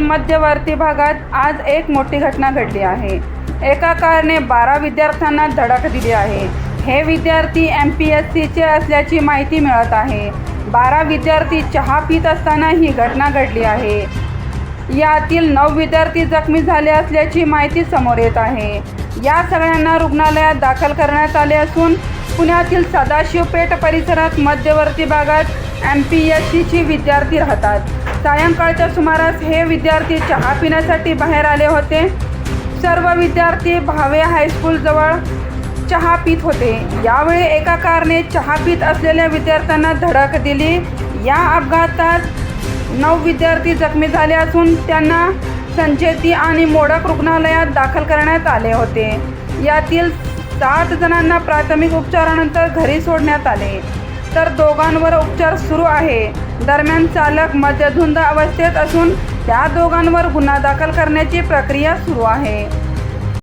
मध्यवर्ती भागात आज एक मोठी घटना घडली आहे. एका कारने बारा विद्यार्थ्यांना धडक दिली आहे. हे विद्यार्थी एम पी एस सीचे असल्याची माहिती मिळत आहे. बारा विद्यार्थी चहा पित असताना ही घटना घडली आहे. यातील नऊ विद्यार्थी जखमी झाले असल्याची माहिती समोर येत आहे. या सगळ्यांना रुग्णालयात दाखल करण्यात आले असून पुण्यातील सदाशिवपेठ परिसरात मध्यवर्ती भागात एम पी एस सीची विद्यार्थी राहतात. सायंकाळच्या सुमारास हे विद्यार्थी चहा पिण्यासाठी बाहेर आले होते. सर्व विद्यार्थी भावे हायस्कूलजवळ चहा पित होते. यावेळी एका कारने चहा पित असलेल्या विद्यार्थ्यांना धडक दिली. या अपघातात नऊ विद्यार्थी जखमी झाले असून त्यांना संचेती आणि मोडक रुग्णालयात दाखल करण्यात आले होते. यातील सात जणांना प्राथमिक उपचारानंतर घरी सोडण्यात आले. तर दोघांवर उपचार सुरू आहे. दरम्यान चालक मद्यधुंद अवस्थेत असून त्या दोघांवर गुन्हा दाखल करण्याची प्रक्रिया सुरू आहे.